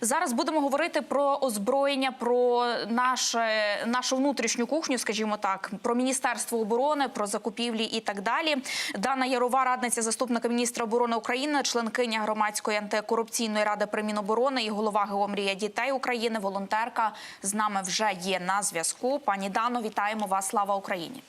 Зараз будемо говорити про озброєння, про наше, нашу внутрішню кухню, скажімо так, про міністерство оборони, про закупівлі і так далі. Дана Ярова, радниця заступника міністра оборони України, членкиня громадської антикорупційної ради при Міноборони і голова ГО «Мрія дітей України, волонтерка з нами вже є на зв'язку. Пані Дано, вітаємо вас! Слава Україні!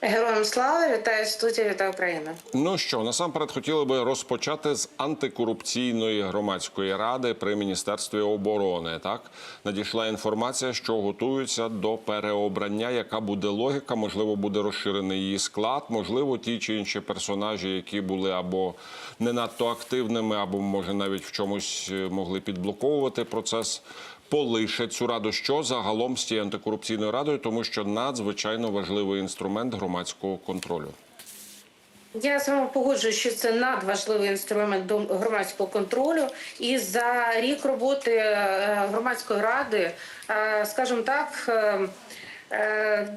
Героям слава вітаю студія, вітаю Україна. Ну що насамперед хотіли би розпочати з антикорупційної громадської ради при міністерстві оборони. Так надійшла інформація, що готуються до переобрання. Яка буде логіка? Можливо, буде розширений її склад. Можливо, ті чи інші персонажі, які були або не надто активними, або може навіть в чомусь е, могли підблоковувати процес. Полише цю раду, що загалом з цією антикорупційною радою, тому що надзвичайно важливий інструмент громадського контролю. Я з вами погоджую, що це надважливий інструмент до громадського контролю. І за рік роботи е, громадської ради, е, скажімо так, е,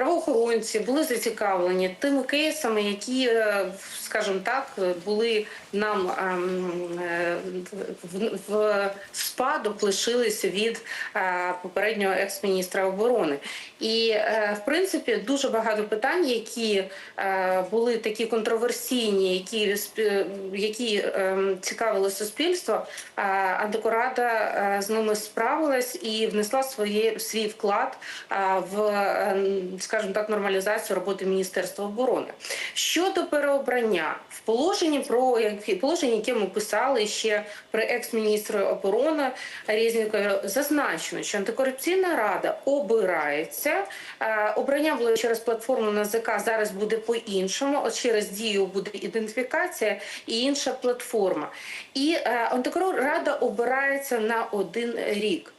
правоохоронці були зацікавлені тими кейсами, які, е, скажімо так, були нам ем, е, в, спадок лишилися від е, попереднього екс-міністра оборони. І в принципі дуже багато питань, які були такі контроверсійні, які які ем, цікавили суспільство. Антикорада з ними справилась і внесла своє свій вклад в, ем, скажімо так, нормалізацію роботи Міністерства оборони. Щодо переобрання в положенні про положення, яке ми писали ще при екс-міністрі оборони Резнікові, зазначено, що антикорупційна рада обирається. Е, Обрання було через платформу НАЗК, зараз буде по-іншому. От через дію буде ідентифікація і інша платформа. І е, антикоррада обирається на один рік.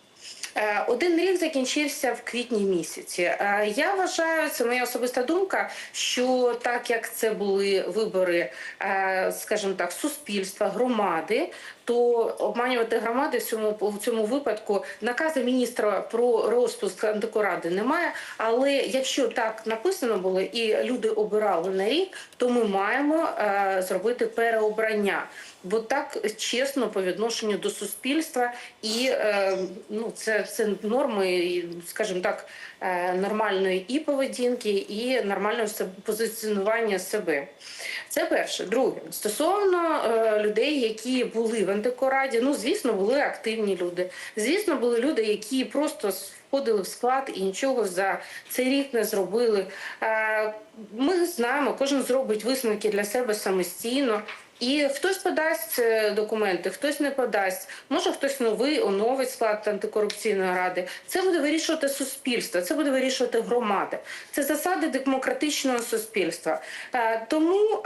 Е, Один рік закінчився в квітні місяці. Е, Я вважаю, це моя особиста думка, що так як це були вибори, е, скажімо так, суспільства, громади, то обманювати громади в цьому в цьому випадку наказу міністра про розпуск антикоради немає. Але якщо так написано було і люди обирали на рік, то ми маємо е, зробити переобрання. Бо так чесно по відношенню до суспільства, і е, ну це, це норми, скажімо так, е, нормальної і поведінки, і нормального позиціонування себе. Це перше. Друге, стосовно е, людей, які були в антикораді, ну звісно, були активні люди. Звісно, були люди, які просто входили в склад і нічого за цей рік не зробили. Е, Ми знаємо, кожен зробить висновки для себе самостійно. І хтось подасть е, документи, хтось не подасть. Може хтось новий оновить склад антикорупційної ради. Це буде вирішувати суспільство, це буде вирішувати громада. Це засади демократичного суспільства. Е, Тому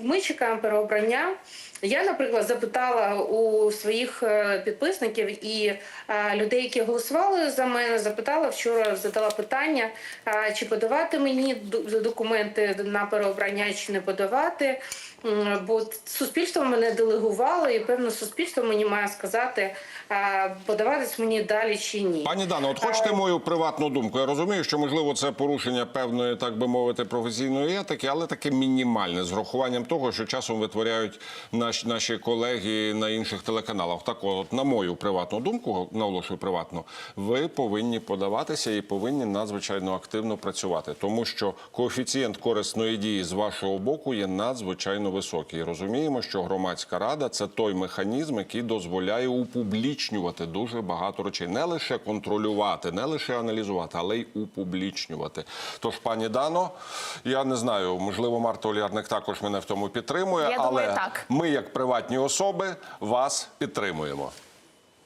ми чекаємо переобрання. Я, наприклад, запитала у своїх е, підписників і е, людей, які голосували за мене, запитала вчора, задала питання, е, чи подавати мені документи на переобрання, чи не подавати. Бо суспільство мене делегувало, і певно, суспільство мені має сказати, подаватись мені далі чи ні. Пані Дано, от хочете мою приватну думку? Я розумію, що можливо це порушення певної, так би мовити, професійної етики, але таке мінімальне з врахуванням того, що часом витворяють наші, наші колеги на інших телеканалах. Так, от на мою приватну думку, наголошую приватно, ви повинні подаватися і повинні надзвичайно активно працювати, тому що коефіцієнт корисної дії з вашого боку є надзвичайно високий. Розуміємо, що громадська рада це той механізм, який дозволяє упублічнювати дуже багато речей, не лише контролювати, не лише аналізувати, але й упублічнювати. Тож, пані Дано, я не знаю, можливо, Марта Олярник також мене в тому підтримує, Я але думаю, так. ми, як приватні особи, вас підтримуємо.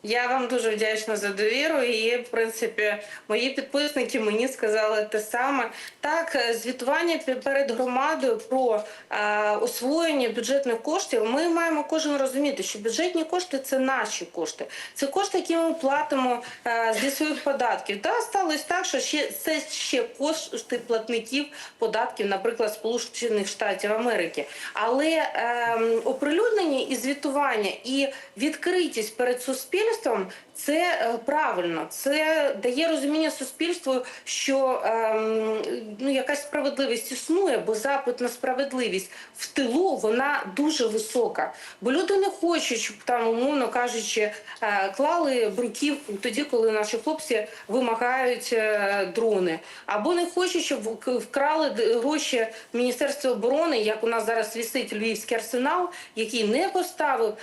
Я вам дуже вдячна за довіру. І в принципі мої підписники мені сказали те саме. Так, е, звітування перед громадою про е, освоєння бюджетних коштів. Ми маємо кожен розуміти, що бюджетні кошти це наші кошти. Це кошти, які ми платимо е, зі своїх податків. Та сталося так, що ще це ще кошти платників податків, наприклад, Сполучених Штатів Америки. Але е, оприлюднення і звітування і відкритість перед суспільством суспільством, це е, правильно. Це дає розуміння суспільству, що ем, ну, якась справедливість існує, бо запит на справедливість в тилу вона дуже висока. Бо люди не хочуть, щоб там, умовно кажучи, е, клали бруківку тоді, коли наші хлопці вимагають е, дрони, або не хочуть, щоб вкрали гроші Міністерства оборони, як у нас зараз вісить Львівський арсенал, який не поставив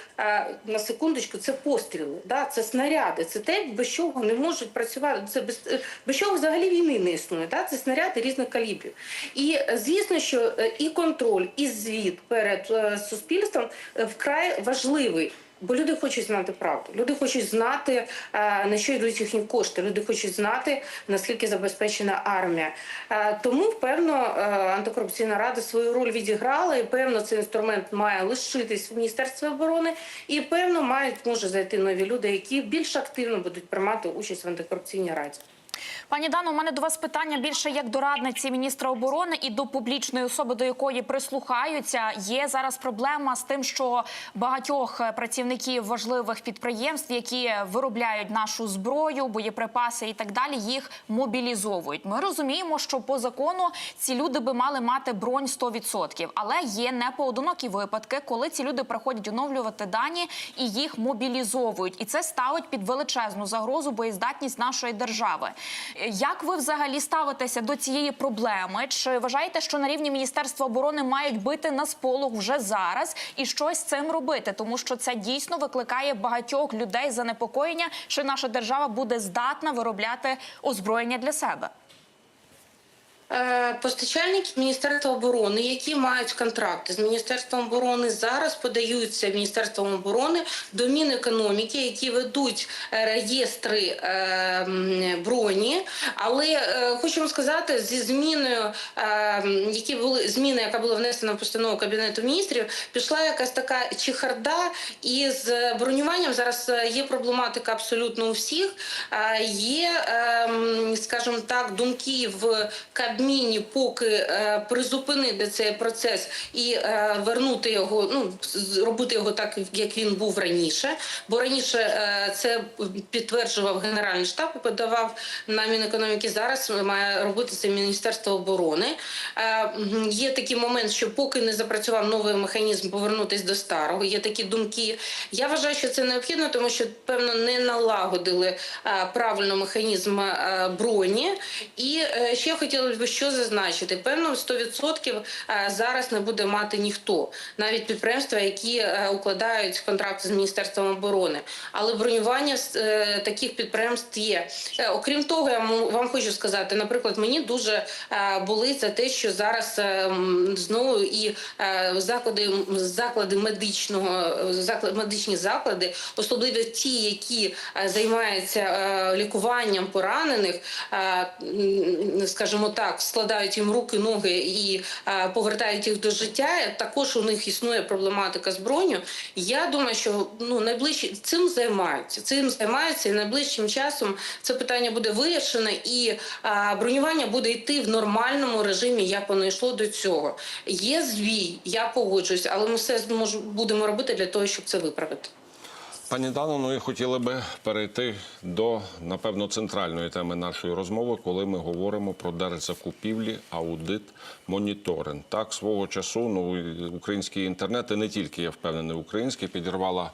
на секундочку. Це постріли, да, це снаряди, це те, без чого не можуть працювати. Це без, е, без чого взагалі війни не існує. Да? Це снаряди різних калібрів. І е, звісно, що е, і контроль, і звіт перед суспільством вкрай важливий. Бо люди хочуть знати правду. Люди хочуть знати, е, на що йдуть їхні кошти. Люди хочуть знати, наскільки забезпечена армія. Е, Тому, певно, е, антикорупційна рада свою роль відіграла, і певно, цей інструмент має лишитись в Міністерстві оборони, і певно, мають може зайти нові люди, які більш активно будуть приймати участь в антикорупційній раді. Пані Дано, у мене до вас питання більше як до радниці міністра оборони і до публічної особи, до якої прислухаються. Є зараз проблема з тим, що багатьох е, працівників важливих підприємств, які виробляють нашу зброю, боєприпаси і так далі, їх мобілізовують. Ми розуміємо, що по закону ці люди би мали мати бронь 100%. але є непоодинокі випадки, коли ці люди приходять оновлювати дані і їх мобілізовують, і це ставить під величезну загрозу боєздатність нашої держави. Як ви взагалі ставитеся до цієї проблеми? Чи вважаєте, що на рівні Міністерства оборони мають бити на сполох вже зараз і щось з цим робити? Тому що це дійсно викликає багатьох людей занепокоєння, що наша держава буде здатна виробляти озброєння для себе. Е, Постачальники Міністерства оборони, які мають контракти з Міністерством оборони, зараз подаються Міністерством оборони до Мінекономіки, які ведуть е, реєстри е, броні. Але хочу вам сказати, зі зміною, які були зміни, яка була внесена в постанову Кабінету міністрів, пішла якась така чехарда, і з бронюванням зараз є проблематика абсолютно у всіх. Є, скажімо так, думки в Кабміні, поки е, призупинити цей процес і е, вернути його, ну зробити його так, як він був раніше. Бо раніше е, це підтверджував Генеральний штаб і подавав на Мінекономіки. Зараз має робити це Міністерство оборони. Є такий момент, що поки не запрацював новий механізм повернутись до старого. Є такі думки. Я вважаю, що це необхідно, тому що певно не налагодили правильно механізм броні. І ще хотілося б що зазначити: певно, 100% е, зараз не буде мати ніхто, навіть підприємства, які е, укладають контракти з міністерством оборони. Але бронювання е, таких підприємств є. Окрім того, я вам хочу сказати, наприклад, мені дуже болить за те, що зараз знову і заклади, заклади медичного заклад, медичні заклади, особливо ті, які займаються лікуванням поранених, скажімо так, складають їм руки, ноги і повертають їх до життя. Також у них існує проблематика з броню. Я думаю, що ну найближчі цим займаються. Цим займаються і найближчим часом це питання буде вирішено, і е, бронювання буде йти в нормальному режимі, як воно йшло до цього. Є звій, я погоджуюсь, але ми все будемо робити для того, щоб це виправити. Пані Дано, ну і хотіли би перейти до напевно центральної теми нашої розмови, коли ми говоримо про держзакупівлі, аудит, моніторинг. Так, свого часу ну українські український інтернет, і не тільки я впевнений, український підірвала.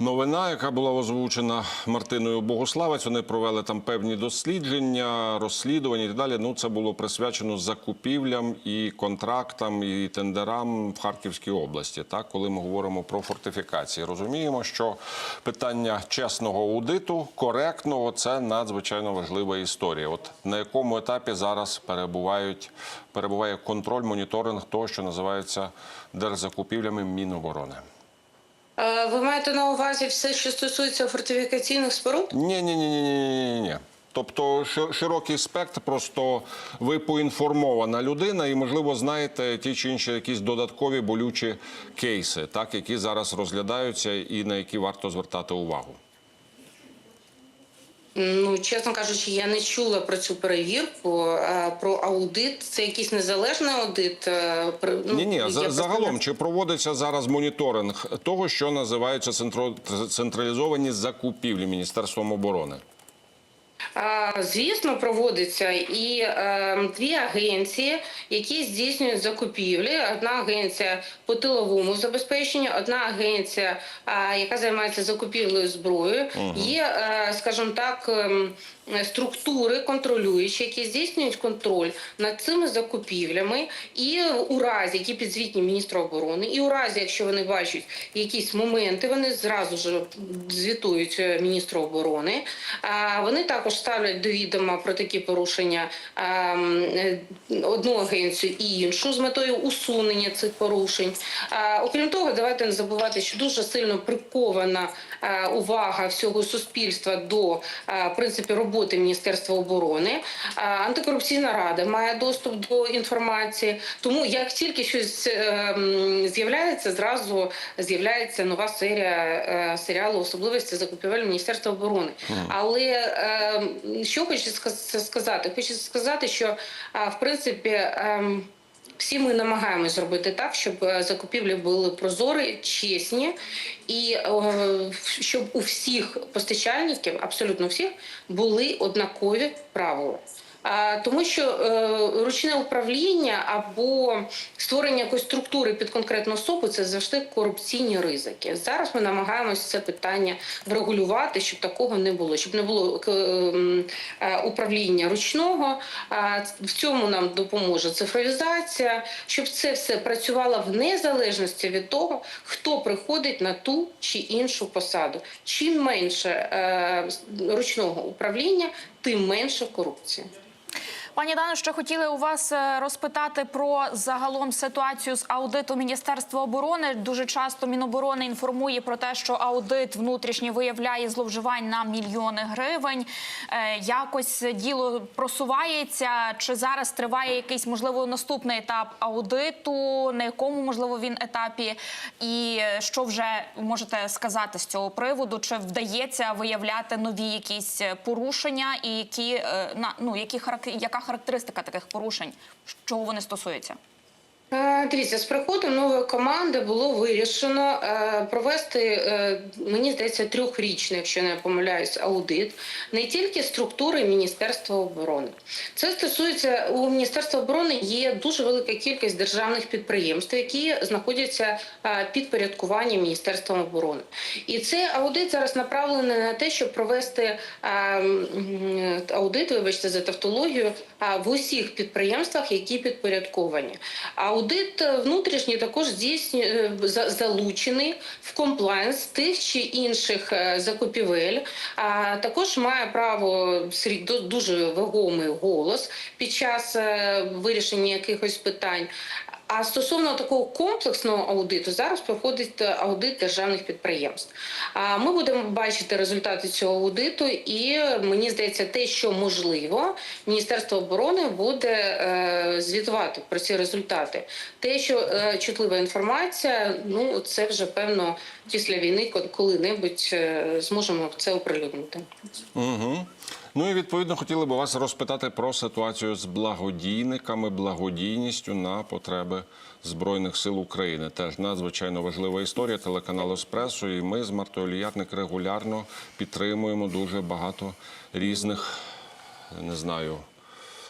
Новина, яка була озвучена Мартиною Богославець, вони провели там певні дослідження, розслідування і далі. Ну це було присвячено закупівлям і контрактам і тендерам в Харківській області. Так, коли ми говоримо про фортифікації, розуміємо, що питання чесного аудиту, коректного це надзвичайно важлива історія. От на якому етапі зараз перебувають перебуває контроль, моніторинг того, що називається держзакупівлями Міноборони. Е, Ви маєте на увазі все, що стосується фортифікаційних споруд? Ні, ні, ні, ні, ні, ні. Тобто ши- широкий спектр, просто ви поінформована людина, і можливо знаєте ті чи інші якісь додаткові болючі кейси, так які зараз розглядаються і на які варто звертати увагу. Ну, чесно кажучи, я не чула про цю перевірку, про аудит. Це якийсь незалежний аудит. е, ну, Ні, ні, за, загалом чи проводиться зараз моніторинг того, що називаються централізовані закупівлі Міністерством оборони? Звісно, проводиться і е, дві агенції, які здійснюють закупівлі. Одна агенція по тиловому забезпеченню, одна агенція, яка займається закупівлею зброї. Є, е, скажімо так, ем, структури контролюючі, які здійснюють контроль над цими закупівлями, і у разі, які підзвітні міністру оборони, і у разі, якщо вони бачать якісь моменти, вони зразу ж звітують е, міністру оборони. А вони також ставлять до відома про такі порушення ем, е, одну агенцію і іншу з метою усунення цих порушень. Окрім того, давайте не забувати, що дуже сильно прикована е, увага всього суспільства до е, принципі роботи Міністерства оборони. Антикорупційна рада має доступ до інформації. Тому як тільки щось е, з'являється, зразу з'являється нова серія е, серіалу особливості закупівель Міністерства оборони. Але е, що хочу сказати? Хочу сказати, що в принципі. ем, всі ми намагаємось зробити так, щоб е, закупівлі були прозорі, чесні, і щоб у всіх постачальників, абсолютно всіх, були однакові правила. Тому що е, ручне управління або створення якоїсь структури під конкретну особу це завжди корупційні ризики. Зараз ми намагаємося це питання врегулювати, щоб такого не було, щоб не було е, е, управління ручного. В цьому нам допоможе цифровізація, щоб це все працювало в незалежності від того, хто приходить на ту чи іншу посаду. Чим менше ручного управління, тим менше корупції. Пані Дано, ще хотіли у вас е, розпитати про загалом ситуацію з аудиту Міністерства оборони. Дуже часто Міноборони інформує про те, що аудит внутрішній виявляє зловживань на мільйони гривень. Е, Якось діло просувається. Чи зараз триває якийсь можливо наступний етап аудиту? На якому можливо він етапі? І е, що вже можете сказати з цього приводу? Чи вдається виявляти нові якісь порушення, і які на ну які яка характеристика таких порушень? Чого вони стосуються? Е, Дивіться, з приходом нової команди було вирішено е, провести, е, мені здається, трьохрічний, якщо не помиляюсь, аудит не тільки структури Міністерства оборони. Це стосується у Міністерства оборони є дуже велика кількість державних підприємств, які знаходяться під порядкуванням Міністерства оборони. І цей аудит зараз направлений на те, щоб провести аудит, вибачте за тавтологію, в усіх підприємствах, які підпорядковані. Аудит е, внутрішній також за- залучений в комплайнс тих чи інших е, закупівель. А також має право дуже вагомий голос під час е, вирішення якихось питань. А стосовно такого комплексного аудиту, зараз проходить е, аудит державних підприємств. А ми будемо бачити результати цього аудиту, і мені здається, те, що можливо, Міністерство оборони буде е, звітувати про ці результати. Те, що е, чутлива інформація, ну це вже певно після війни, коли-небудь зможемо це оприлюднити. Угу. Ну і відповідно хотіли б вас розпитати про ситуацію з благодійниками, благодійністю на потреби Збройних сил України. Теж надзвичайно важлива історія телеканалу Еспресо. І ми з Мартою Ліярник регулярно підтримуємо дуже багато різних, не знаю,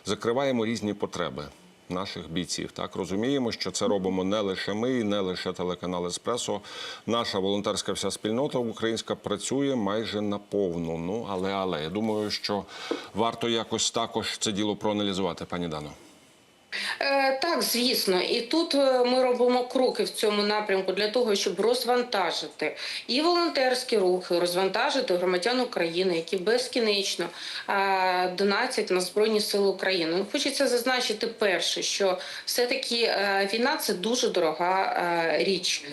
закриваємо різні потреби. Наших бійців так розуміємо, що це робимо не лише ми, і не лише телеканал Еспресо. Наша волонтерська вся спільнота українська працює майже наповну. Ну але але я думаю, що варто якось також це діло проаналізувати, пані Дано. Е, так, звісно, і тут е, ми робимо кроки в цьому напрямку для того, щоб розвантажити і волонтерські рухи, розвантажити громадян України, які безкінечно е, донатять на збройні сили України. Ну, Хочеться зазначити перше, що все-таки е, війна це дуже дорога річ.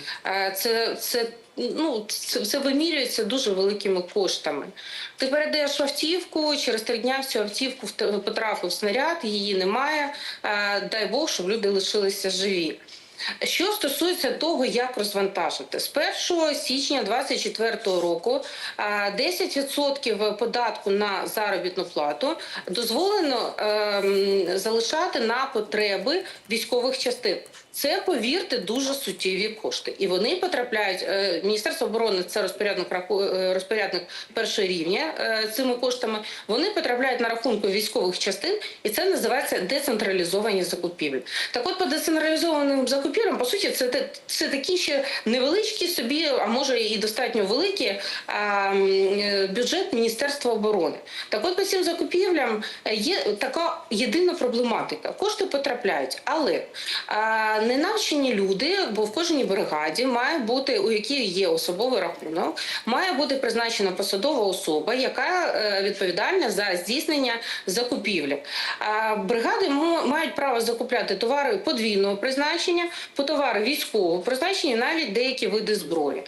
Це це ну, це, це вимірюється дуже великими коштами. Ти передаєш автівку, через три дня в цю автівку вт- потрапив снаряд, її немає. Е, Дай Бог, щоб люди лишилися живі. Що стосується того, як розвантажити, з 1 січня 2024 року а, 10% податку на заробітну плату дозволено ем, залишати на потреби військових частин. Це, повірте, дуже суттєві кошти, і вони потрапляють. е, Міністерство оборони це розпорядник е, розпорядник першого рівня е, цими коштами. Вони потрапляють на рахунку військових частин, і це називається децентралізовані закупівлі. Так, от по децентралізованим закупівлям, по суті, це це такі ще невеличкі собі, а може і достатньо великі бюджет Міністерства оборони. Так, от по цим закупівлям є така єдина проблематика. Кошти потрапляють, але ненавчені люди, бо в кожній бригаді має бути, у якій є особовий рахунок, має бути призначена посадова особа, яка е, відповідальна за здійснення закупівлі. Бригади мають право закупляти товари подвійного призначення, по товари військового призначення, навіть деякі види зброї.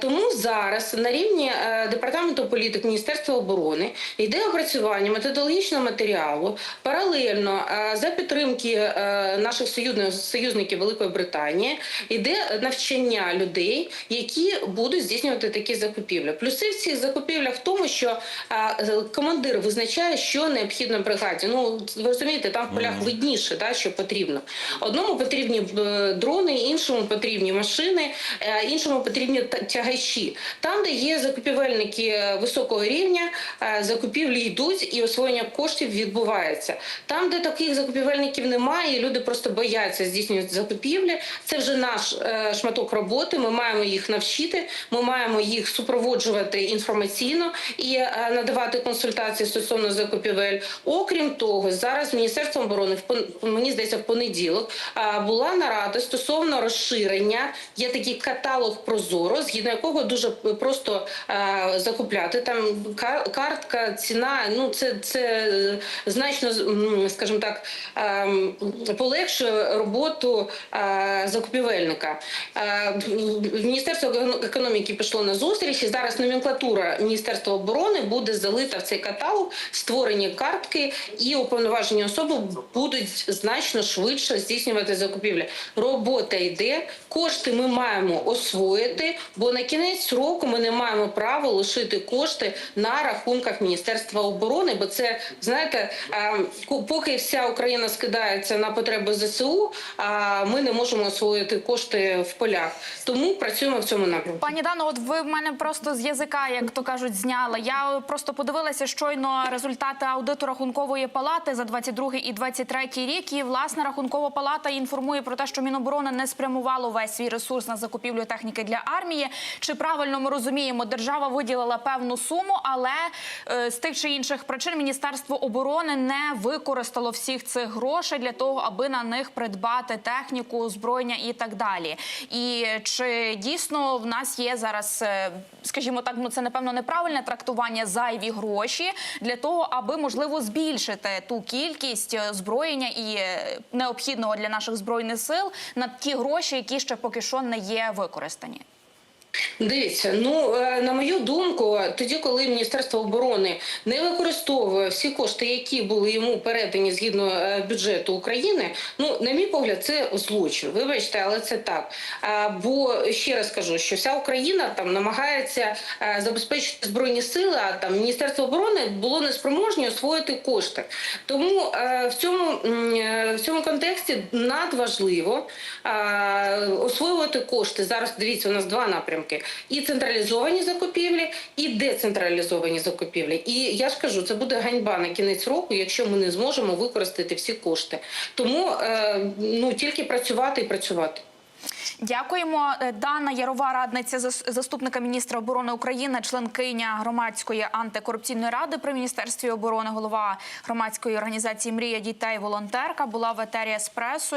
Тому зараз на рівні е, департаменту політик Міністерства оборони йде опрацювання методологічного матеріалу паралельно е, за підтримки наших союзних союзників Великої Британії йде навчання людей, які будуть здійснювати такі закупівлі. Плюси в цих закупівлях в тому, що командир визначає, що необхідно бригаді. Ну ви розумієте, там в полях видніше, да, що потрібно. Одному потрібні е, дрони, іншому потрібні машини, е, іншому потрібні тягачі. Там, де є закупівельники е, високого рівня, закупівлі йдуть і освоєння коштів відбувається. Там, де таких закупівельників немає, і люди просто бояться здійснювати закупівлі. Це вже наш е, шматок роботи. Ми маємо їх навчити, ми маємо їх супроводжувати інформаційно і е, надавати консультації стосовно закупівель. Окрім того, зараз Міністерством оборони в мені здається в понеділок е, була нарада стосовно розширення. Є такий каталог Прозоро, згідно якого дуже просто закупляти. Там ка- картка, ціна. Ну це, це значно скажімо так ем, полегшує роботу е, закупівельника. Е, Міністерство економіки пішло на зустріч, і зараз номенклатура Міністерства оборони буде залита в цей каталог, створені картки, і уповноважені особи будуть значно швидше здійснювати закупівлі. Робота йде, кошти ми маємо освоїти, бо на кінець року ми не маємо права лишити кошти на рахунках Міністерства оборони, бо це знаєте, е, поки вся Україна скидається на потреби ЗСУ, а ми не можемо освоїти кошти в полях. Тому працюємо в цьому напрямку. Пані Дано, от ви в мене просто з язика, як то кажуть, зняли. Я просто подивилася щойно результати аудиту рахункової палати за 22 і 23 рік. І власне рахункова палата інформує про те, що Міноборони не спрямувало весь свій ресурс на закупівлю техніки для армії. Чи правильно ми розуміємо, держава виділила певну суму, але е, з тих чи інших причин Міністерство оборони не використало всіх цих грошей для того, аби на них придбати техніку, озброєння і так далі. І чи дійсно в нас є зараз, е, скажімо так, ну це напевно неправильне трактування зайві гроші для того, аби можливо збільшити ту кількість е, зброєння і е, необхідного для наших збройних сил на ті гроші, які ще поки що не є використані. Дивіться, ну е, на мою думку, тоді, коли Міністерство оборони не використовує всі кошти, які були йому передані згідно е, бюджету України, ну на мій погляд, це злочин. Вибачте, але це так. Бо ще раз кажу, що вся Україна там намагається е, забезпечити збройні сили, а там Міністерство оборони було неспроможні освоїти кошти. Тому в цьому в цьому контексті надважливо освоювати кошти. Зараз дивіться, у нас два напрямки: і централізовані закупівлі, і децентралізовані закупівлі. І я ж кажу, це буде ганьба на кінець року, якщо ми не зможемо використати всі кошти. Тому е, ну тільки працювати і працювати. Дякуємо. Е, Дана Ярова, радниця заступника міністра оборони України, членкиня громадської антикорупційної ради при міністерстві оборони, голова громадської організації Мрія дітей, волонтерка була в етері еспресо.